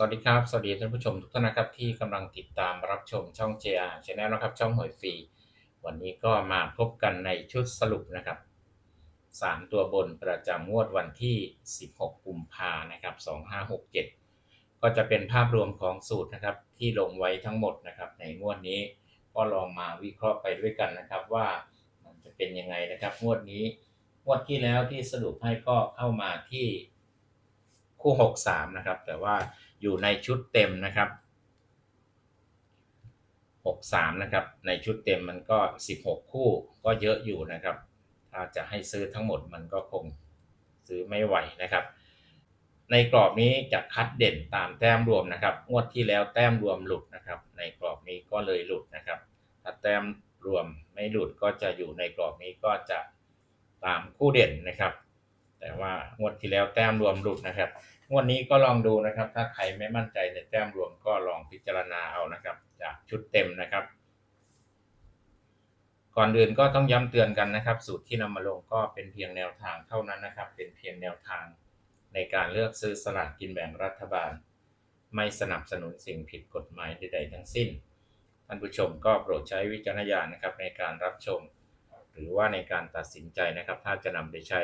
สวัสดีครับ สวัสดีท่านผู้ชมทุกท่านนะครับที่กำลังติดตามรับชมช่อง JR Channel นะครับ ช่องหวยฟรี วันนี้ก็มาพบกันในชุดสรุปนะครับ 3 ตัวบนประจำงวดวันที่ 16 กุมภานะครับ 2567 ก็จะเป็นภาพรวมของสูตรนะครับที่ลงไว้ทั้งหมดนะครับในงวดนี้ก็ลองมาวิเคราะห์ไปด้วยกันนะครับว่ามันจะเป็นยังไงนะครับงวดนี้งวดที่แล้วที่สรุปให้ก็เข้ามาที่คู่ 63 นะครับ แต่ว่า อยู่ในชุดเต็มนะครับ63นะครับ ในชุดเต็มมันก็ 16 คู่ก็เยอะอยู่นะครับ ถ้าจะให้ซื้อทั้งหมดมันก็คงซื้อไม่ไหวนะครับ ในกรอบนี้จะคัดเด่นตามแต้มรวมนะครับ งวดที่แล้วแต้มรวมหลุดนะครับ ในกรอบนี้ก็เลยหลุดนะครับ ถ้าแต้มรวมไม่หลุดก็จะอยู่ในกรอบนี้ก็จะตามคู่เด่นนะครับ แต่ว่างวดที่แล้วแต้มรวมหลุดนะครับ งวดนี้ก็ลองดูนะครับ ถ้าใครไม่มั่นใจในแต้มรวมก็ลองพิจารณาเอานะครับ จากชุดเต็มนะครับ ก่อนอื่นก็ต้องย้ำเตือนกันนะครับ สูตรที่นำมาลงก็เป็นเพียงแนวทางเท่านั้นนะครับ เป็นเพียงแนวทางในการเลือกซื้อสลากกินแบ่งรัฐบาล ไม่สนับสนุนสิ่งผิดกฎหมายใดๆทั้งสิ้นท่านผู้ชมก็โปรดใช้วิจารณญาณนะครับในการรับชม หรือว่าในการตัดสินใจนะครับ ถ้าจะนำไปใช้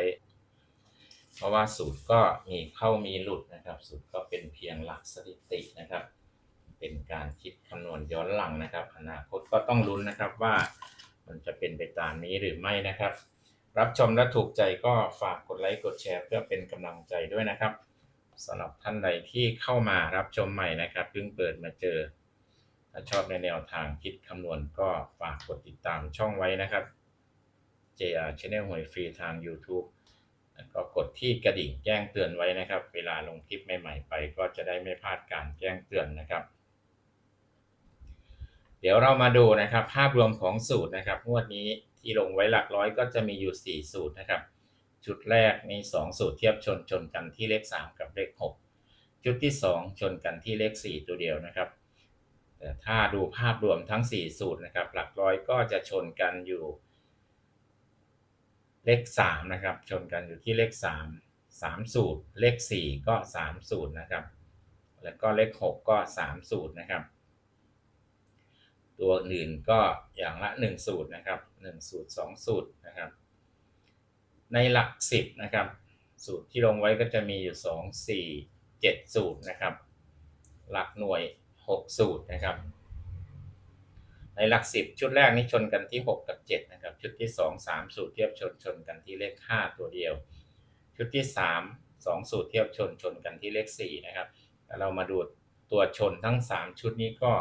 เพราะว่าสูตรก็มีเข้ามีหลุดนะครับ สูตรก็เป็นเพียงหลักสถิตินะครับ เป็นการคิดคำนวณย้อนหลังนะครับ อนาคตก็ต้องลุ้นนะครับว่ามันจะเป็นไปตามนี้หรือไม่นะครับ รับชมและถูกใจก็ฝากกดไลค์กดแชร์ เพื่อเป็นกำลังใจด้วยนะครับสำหรับท่านใดที่เข้ามารับชมใหม่นะครับเพิ่งเปิดมาเจอ ถ้าชอบในแนวทางคิดคำนวณก็ฝากกดติดตามช่องไว้นะครับ JR Channel หวยฟรีทาง YouTube แล้วก็กดที่กระดิ่งแจ้งเตือนไว้นะครับ เวลาลงคลิปใหม่ๆไป ก็จะได้ไม่พลาดการแจ้งเตือนนะครับ เดี๋ยวเรามาดูนะครับ ภาพรวมของสูตรนะครับงวดนี้ที่ลงไว้หลักร้อยก็จะมีอยู่ 4 สูตรนะครับ ชุดแรกมี 2 สูตรเทียบชนชนกันที่เลข 3 กับเลข 6 ชุดที่ 2 ชนกันที่เลข 4 ตัวเดียวนะครับแต่ถ้าดูภาพรวมทั้ง 4 สูตรนะครับ หลักร้อยก็จะชนกันอยู่ เลข3นะครับชนกันอยู่ที่เลข 3 3 สูตร เลข 4 ก็ 3 สูตรนะครับ แล้วก็เลข 6 ก็ 3 สูตรนะครับ ตัวอื่นก็อย่างละ 1 สูตรนะครับ 1 สูตร 2 สูตรนะครับ ในหลัก 10 นะครับ สูตรที่ลงไว้ก็จะมีอยู่ 2 4 7 สูตรนะครับ หลักหน่วย 6 สูตรนะครับ ในหลัก10ชุดแรกนี้ชนกันที่ 6 กับ 7 นะครับ ชุดที่ 2 3 สูตรเทียบชนชนกันที่เลข 5 ตัวเดียว ชุดที่ 3 2 สูตรเทียบชนชนกันที่เลข 4 นะครับเรามาดูตัวชนทั้ง 3 ชุดนี้ก็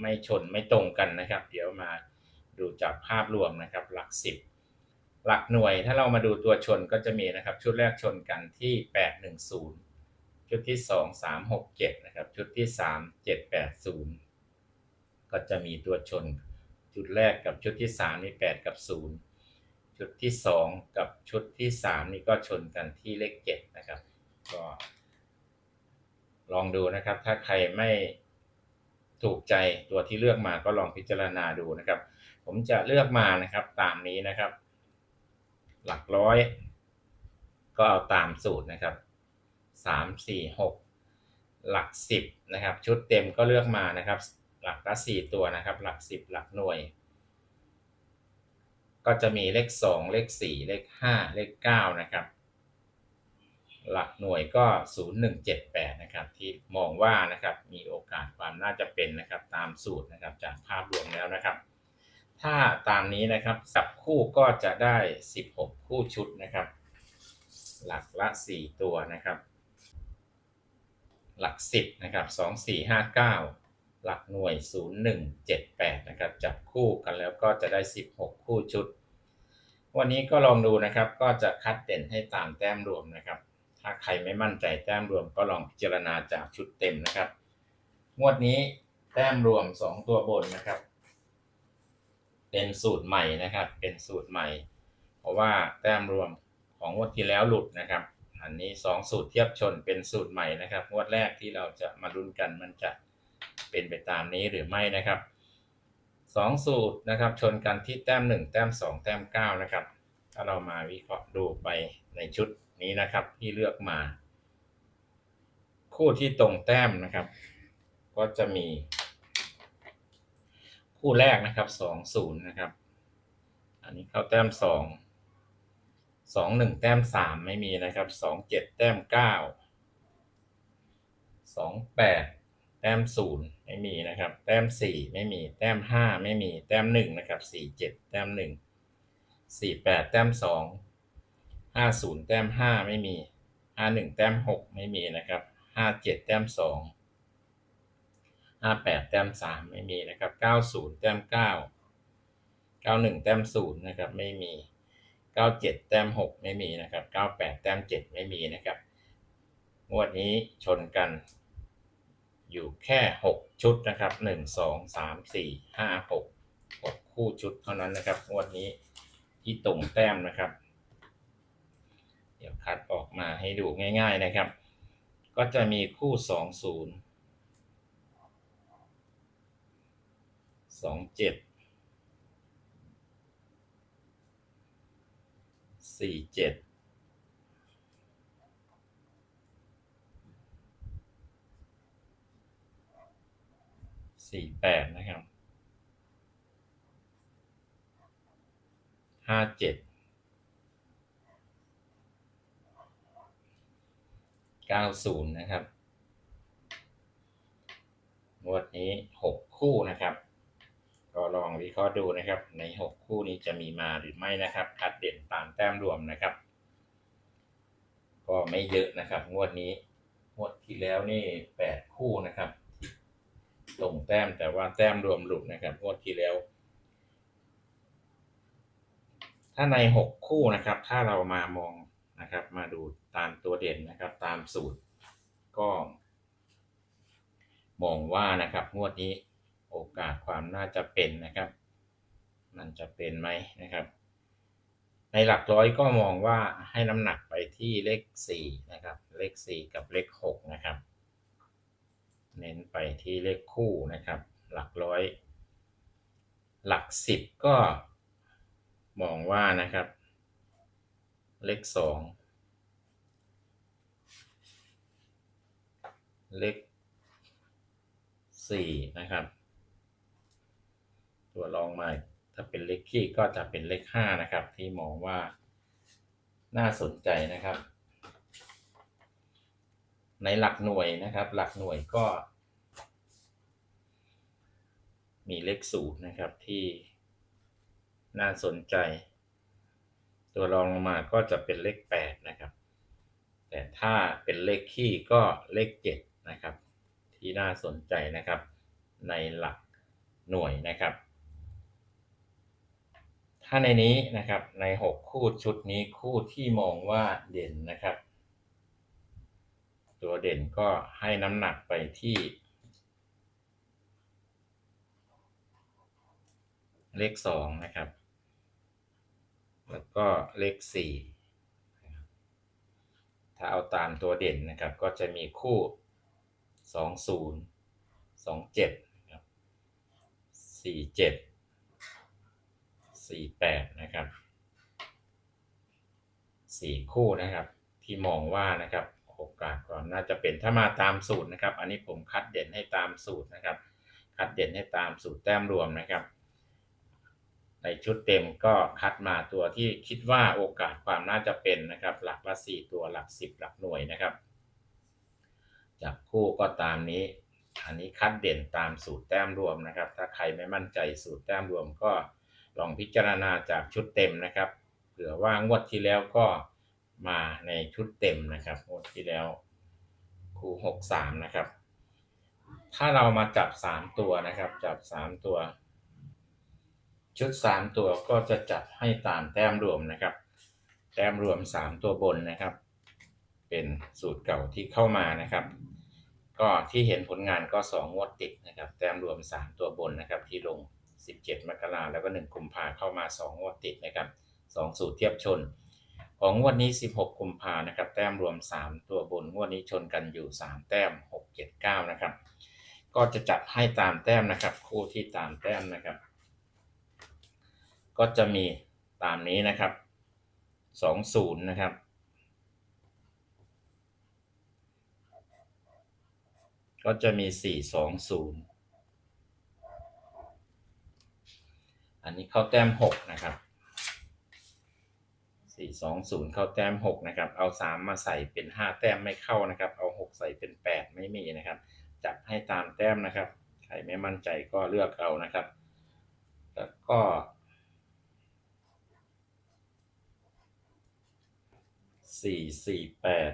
ไม่ชนไม่ตรงกันนะครับ เดี๋ยวมาดูจากภาพรวมนะครับ หลัก 10 หลักหน่วยถ้าเรามาดูตัวชนก็จะมีนะครับ ชุดแรกชนกันที่ 810 ชุดที่ 2 3 6 7 นะครับ ชุดที่ 3 7 8 0 ก็จะมีตัวชน ชุดแรกกับชุดที่ 3 นี่ 8 กับ 0 ชุดที่ 2 กับชุดที่ 3 นี่ก็ชนกันที่เลข 7 นะครับ ก็ลองดูนะครับ ถ้าใครไม่ถูกใจตัวที่เลือกมาก็ลองพิจารณาดูนะครับ ผมจะเลือกมานะครับตามนี้นะครับ หลักร้อย ก็เอาตามสูตรนะครับสามสี่หกหลักสิบนะครับ ชุดเต็มก็เลือกมานะครับ หลักละสี่ตัวนะครับ หลักสิบหลักหน่วย ก็จะมีเลขสองเลขสี่เลขห้าเลขเก้านะครับ หลักหน่วยก็ 0178 นะครับที่มองว่านะครับมีโอกาสความน่าจะเป็นนะครับตามสูตรนะครับจากภาพรวมแล้วนะครับ ถ้าตามนี้นะครับสับคู่ก็จะได้ 16 คู่ชุดนะครับ หลักละ 4 ตัวนะครับหลัก 10 นะครับ 2459 หลักหน่วย 0178 นะครับ จับคู่กันแล้วก็จะได้ 16 คู่ชุด วันนี้ก็ลองดูนะครับ ก็จะคัดเด่นให้ตามแต้มรวมนะครับ ถ้าใครไม่มั่นใจแต้มรวมก็ลองพิจารณาจากชุดเต็มนะครับ งวดนี้แต้มรวม 2 ตัวบนนะครับ เป็นสูตรใหม่นะครับ เป็นสูตรใหม่ เพราะว่าแต้มรวมของงวดที่แล้วหลุดนะครับ อันนี้ 2 สูตรเทียบชนเป็นสูตรใหม่นะครับ งวดแรกที่เราจะมาลุ้นกันมันจะ เป็นไปตามนี้หรือไม่นะครับ 2 สูตรนะครับชนกันที่แต้ม 1 แต้ม 2 แต้ม 9 นะครับ ถ้าเรามาวิเคราะห์ดูไปในชุดนี้นะครับที่เลือกมา คู่ที่ตรงแต้มนะครับ ก็จะมี คู่แรกนะครับสองศูนย์นะครับ อันนี้เข้าแต้มสองสองหนึ่งแต้มสามไม่มีนะครับสองเจ็ดแต้มเก้าสองแปด แต้มศูนย์ไม่มีนะครับ แต้มสี่ไม่มี แต้มห้าไม่มี แต้มหนึ่งนะครับสี่เจ็ดแต้มหนึ่งสี่แปดแต้มสองห้าศูนย์แต้มห้าไม่มีห้าหนึ่งแต้มหกไม่มีนะครับห้าเจ็ดแต้มสองห้าแปดแต้มสามไม่มีนะครับเก้าศูนย์แต้มเก้าเก้าหนึ่งแต้มศูนย์นะครับไม่มีเก้าเจ็ดแต้มหกไม่มีนะครับเก้าแปดแต้มเจ็ดไม่มีนะครับงวดนี้ชนกัน อยู่แค่หกชุดนะครับหนึ่งสองสามสี่ห้าหกหกคู่ชุดเท่านั้นนะครับงวดนี้ที่ตรงแต้มนะครับ เดี๋ยวคัดออกมาให้ดูง่าย ๆนะครับ ก็จะมีคู่สองศูนย์ สี่แปดนะครับห้าเจ็ดเก้าศูนย์นะครับงวดนี้หกคู่นะครับ ก็ลองวิเคราะห์ดูนะครับ ใน6คู่นี้จะมีมาหรือไม่นะครับคัดเด่นตามแต้มรวมนะครับ ก็ไม่เยอะนะครับ งวดนี้งวดที่แล้วนี่8คู่นะครับ ตรงแต้มแต่ว่าแต้มรวมหลุดนะครับงวดที่แล้ว ถ้าใน6คู่นะครับ ถ้าเรามามองนะครับ มาดูตามตัวเด่นนะครับ ตามสูตร ก็มองว่านะครับงวดนี้โอกาสความน่าจะเป็นนะครับ มันจะเป็นไหมนะครับ ในหลักร้อยก็มองว่าให้น้ำหนักไปที่เลขสี่นะครับ เลขสี่กับเลขหกนะครับ เน้นไปที่เลขคู่นะครับ หลักร้อย หลักสิบก็มองว่านะครับ เลขสองเลขสี่นะครับ ตัวรองมาถ้าเป็นเลขคี่ก็จะเป็นเลขห้านะครับ ที่มองว่าน่าสนใจนะครับ ในหลักหน่วยนะครับ หลักหน่วยก็ มีเลขศูนย์นะครับที่น่าสนใจ ตัวรองลงมาก็จะเป็นเลขแปดนะครับ แต่ถ้าเป็นเลขคี่ก็เลขเจ็ดนะครับ ที่น่าสนใจนะครับ ในหลักหน่วยนะครับ ถ้าในนี้นะครับใน 6 คู่ชุดนี้คู่ที่มองว่าเด่นนะครับ ตัวเด่นก็ให้น้ำหนักไปที่ เลขสองนะครับ แล้วก็เลขสี่ถ้าเอาตามตัวเด่นนะครับ ก็จะมีคู่สองศูนย์สองเจ็ดสี่เจ็ดสี่แปดนะครับสี่คู่นะครับ ที่มองว่านะครับ โอกาสก่อนน่าจะเป็นถ้ามาตามสูตรนะครับ อันนี้ผมคัดเด่นให้ตามสูตรนะครับ คัดเด่นให้ตามสูตรแต้มรวมนะครับ ในชุดเต็มก็คัดมาตัวที่คิดว่าโอกาสความน่าจะเป็นนะครับ หลักละสี่ตัวหลักสิบหลักหน่วยนะครับจับคู่ก็ตามนี้ อันนี้คัดเด่นตามสูตรแต้มรวมนะครับ ถ้าใครไม่มั่นใจสูตรแต้มรวมก็ลองพิจารณาจากชุดเต็มนะครับ เผื่อว่างวดที่แล้วก็ มาในชุดเต็มนะครับงวดที่แล้วคู่หกสามนะครับ ถ้าเรามาจับสามตัวนะครับ จับสามตัว ชุดสามตัวก็จะจับให้ตามแต้มรวมนะครับ แต้มรวมสามตัวบนนะครับ เป็นสูตรเก่าที่เข้ามานะครับ ก็ที่เห็นผลงานก็สองงวดติดนะครับ แต้มรวมสามตัวบนนะครับ ที่ลง 17 มกราแล้วก็ 1 กุมภาเข้ามา 2 งวดติดนะครับ 2 สูตรเทียบชน ของงวดนี้ 16 กุมภานะครับ แต้มรวม 3 ตัวบนงวดนี้ชนกันอยู่ 3 แต้ม 6 7 9 นะครับ ก็จะจัดให้ตามแต้มนะครับ คู่ที่ตามแต้มนะครับ ก็จะมีตามนี้นะครับ 20 นะครับ ก็จะมีสี่สองศูนย์อันนี้เข้าแต้มหกนะครับ สี่สองศูนย์เข้าแต้มหกนะครับ เอาสามมาใส่เป็นห้าแต้มไม่เข้านะครับ เอาหกใส่เป็นแปดไม่มีนะครับ จับให้ตามแต้มนะครับ ใครไม่มั่นใจก็เลือกเอานะครับ แล้วก็สี่สี่แปด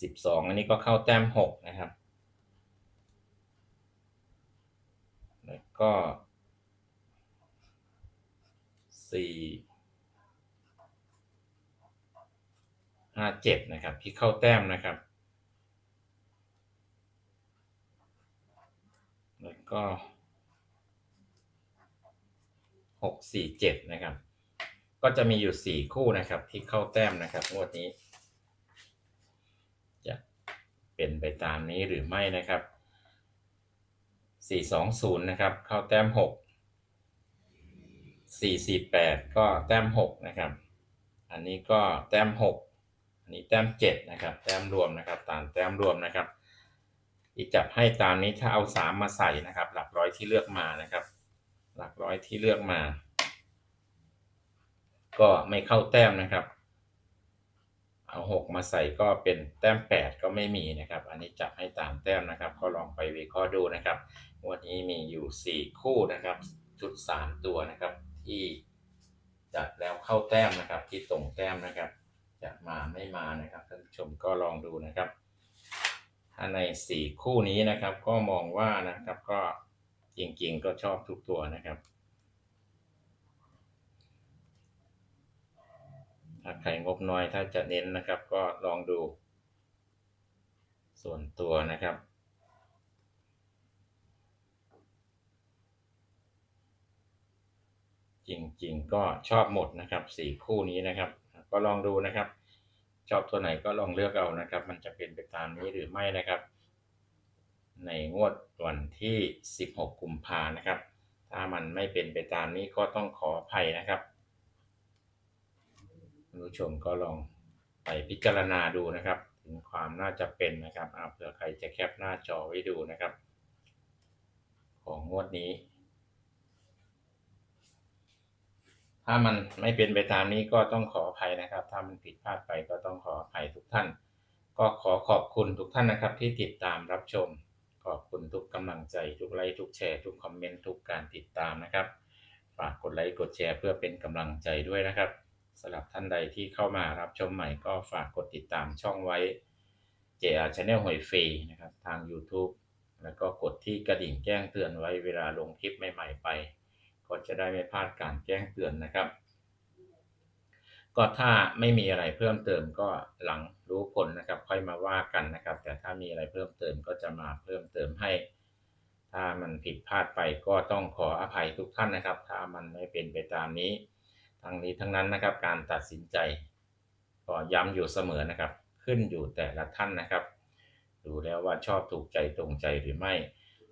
สิบสองอันนี้ก็เข้าแต้มหกนะครับ แล้วก็ สี่ห้าเจ็ดนะครับที่เข้าแต้มนะครับ แล้วก็หกสี่เจ็ดนะครับ ก็จะมีอยู่สี่คู่นะครับที่เข้าแต้มนะครับงวดนี้ จะเป็นไปตามนี้หรือไม่นะครับสี่สองศูนย์นะครับ เข้าแต้มหก สี่สี่แปดก็แต้มหกนะครับ อันนี้ก็แต้มหกอันนี้แต้มเจ็ดนะครับ แต้มรวมนะครับตามแต้มรวมนะครับ อีกจับให้ตามนี้ถ้าเอาสามมาใส่นะครับ หลักร้อยที่เลือกมานะครับ หลักร้อยที่เลือกมา ก็ไม่เข้าแต้มนะครับ เอาหกมาใส่ก็เป็นแต้มแปดก็ไม่มีนะครับ อันนี้จับให้ตามแต้มนะครับ ก็ลองไปวิเคราะห์ดูนะครับ วันนี้มีอยู่สี่คู่นะครับชุดสามตัวนะครับ ที่จัดแล้วเข้าแต้มนะครับ ที่ตรงแต้มนะครับจะมาไม่มานะครับท่านผู้ชมก็ลองดูนะครับถ้าในสี่คู่นี้นะครับ ก็มองว่านะครับก็จริงๆก็ชอบทุกตัวนะครับถ้าใครงบน้อยถ้าจะเน้นนะครับ ก็ลองดู ส่วนตัวนะครับ จริง ๆ ก็ชอบหมดนะครับสี่คู่นี้นะครับ ก็ลองดูนะครับ ชอบตัวไหนก็ลองเลือกเอานะครับ มันจะเป็นไปตามนี้หรือไม่นะครับ ในงวดวันที่ 16 กุมภานะครับ ถ้ามันไม่เป็นไปตามนี้ก็ต้องขออภัยนะครับผู้ชมก็ลองไปพิจารณาดูนะครับ ถึงความน่าจะเป็นนะครับเผื่อใครจะแคปหน้าจอไว้ดูนะครับ ของงวดนี้ ถ้ามันไม่เป็นไปตามนี้ก็ต้องขออภัยนะครับ ถ้ามันผิดพลาดไปก็ต้องขออภัยทุกท่าน ก็ขอขอบคุณทุกท่านนะครับ ที่ติดตามรับชม ขอบคุณทุกกำลังใจ ทุกไลค์ทุกแชร์ ทุกคอมเมนต์ทุกการติดตามนะครับ ฝากกดไลค์กดแชร์เพื่อเป็นกำลังใจด้วยนะครับสำหรับท่านใดที่เข้ามารับชมใหม่ก็ฝากกดติดตามช่องไว้ JR Channel หอยฟรีนะครับ ทาง YouTube แล้วก็กดที่กระดิ่งแจ้งเตือนไว้เวลาลงคลิปใหม่ ๆ ไป ก็จะได้ไม่พลาดการแจ้งเตือนนะครับ ก็ถ้าไม่มีอะไรเพิ่มเติมก็หลังรู้ผลนะครับ ค่อยมาว่ากันนะครับ แต่ถ้ามีอะไรเพิ่มเติมก็จะมาเพิ่มเติมให้ ถ้ามันผิดพลาดไปก็ต้องขออภัยทุกท่านนะครับ ถ้ามันไม่เป็นไปตามนี้ ทั้งนี้ทั้งนั้นนะครับ การตัดสินใจก็ย้ำอยู่เสมอนะครับ ขึ้นอยู่แต่ละท่านนะครับ ดูแล้วว่าชอบถูกใจตรงใจหรือไม่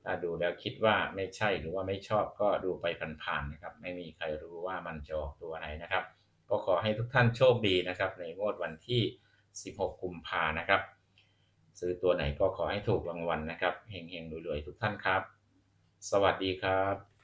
ถ้าดูแล้วคิดว่าไม่ใช่หรือว่าไม่ชอบก็ดูไปผ่านๆนะครับ ไม่มีใครรู้ว่ามันจะออกตัวไหนนะครับ ก็ขอให้ทุกท่านโชคดีนะครับ ในงวดวันที่ 16 กุมภานะครับ ซื้อตัวไหนก็ขอให้ถูกรางวัลนะครับเฮงๆรวยๆทุกท่านครับ สวัสดีครับ